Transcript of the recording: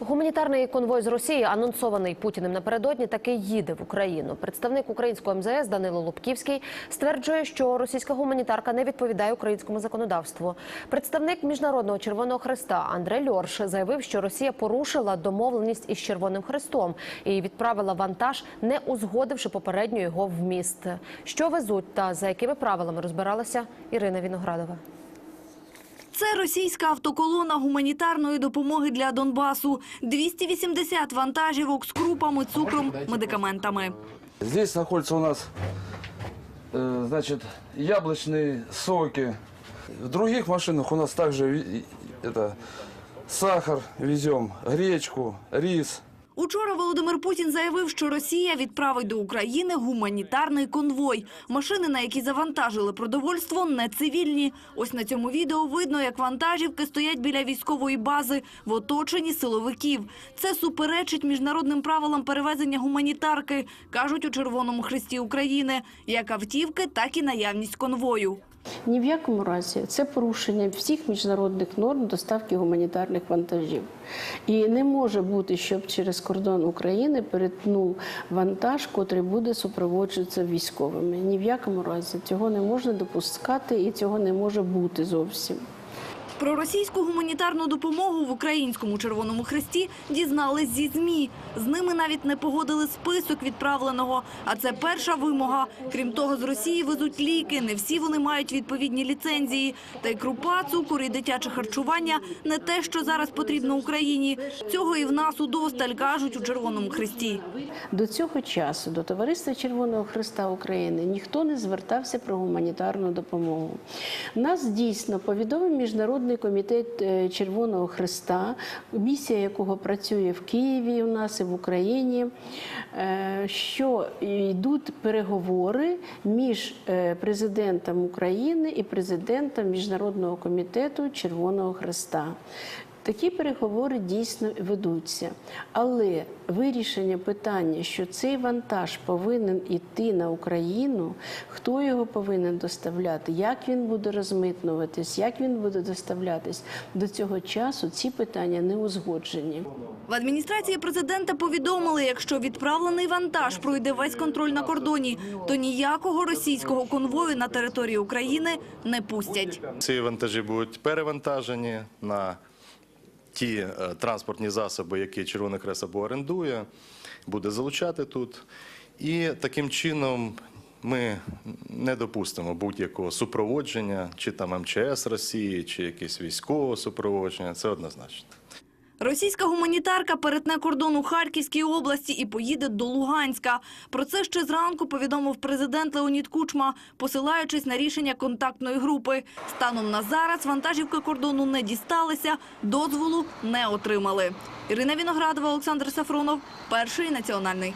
Гуманітарний конвой з Росії, анонсований Путіним напередодні, таки їде в Україну. Представник українського МЗС Данило Лубківський стверджує, що російська гуманітарка не відповідає українському законодавству. Представник міжнародного Червоного Хреста Андрей Льорш заявив, що Росія порушила домовленість із Червоним Хрестом і відправила вантаж, не узгодивши попередньо його вміст. Що везуть та за якими правилами розбиралася Ірина Віноградова. Це російська автоколона гуманітарної допомоги для Донбасу. 280 вантажівок з крупами, цукром, медикаментами. Здесь находятся у нас, э, значит, яблочные соки. В других машинах у нас также ви- это, сахар везем, гречку, рис. Учора Володимир Путін заявив, що Росія відправить до України гуманітарний конвой. Машини, на які завантажили продовольство, не цивільні. Ось на цьому відео видно, як вантажівки стоять біля військової бази в оточенні силовиків. Це суперечить міжнародним правилам перевезення гуманітарки, кажуть у Червоному Хресті України. Як автівки, так і наявність конвою. Ні в якому разі це порушення всіх міжнародних норм доставки гуманітарних вантажів. І не може бути, щоб через кордон України перетнув вантаж, котрий буде супроводжуватися військовими. Ні в якому разі цього не можна допускати і цього не може бути зовсім. Про російську гуманітарну допомогу в українському Червоному Хресті дізнались зі ЗМІ. З ними навіть не погодили список відправленого. А це перша вимога. Крім того, з Росії везуть ліки. Не всі вони мають відповідні ліцензії. Та й крупа, цукор і дитяче харчування – не те, що зараз потрібно Україні. Цього і в нас удосталь, кажуть у Червоному Хресті. До цього часу до Товариства Червоного Христа України ніхто не звертався про гуманітарну допомогу. Нас дійсно повідомив Міжнародний комітет е, Червоного Христа, місія якого працює в Києві у нас і в Україні, е, що йдуть переговори між е, президентом України і президентом Міжнародного комітету Червоного Христа. Такі переговори дійсно ведуться, але вирішення питання, що цей вантаж повинен йти на Україну, хто його повинен доставляти, як він буде розмитнуватись, як він буде доставлятись, до цього часу ці питання не узгоджені. В адміністрації президента повідомили, якщо відправлений вантаж пройде весь контроль на кордоні, то ніякого російського конвою на території України не пустять. Ці вантажі будуть перевантажені на ті е, транспортні засоби, які Червоний Хрест або орендує, буде залучати тут. І таким чином ми не допустимо будь-якого супроводження, чи там МЧС Росії, чи якесь військове супроводження. Це однозначно. Російська гуманітарка перетне кордон у Харківській області і поїде до Луганська. Про це ще зранку повідомив президент Леонід Кучма, посилаючись на рішення контактної групи. Станом на зараз вантажівки кордону не дісталися, дозволу не отримали. Ірина Віноградова, Олександр Сафронов, перший національний.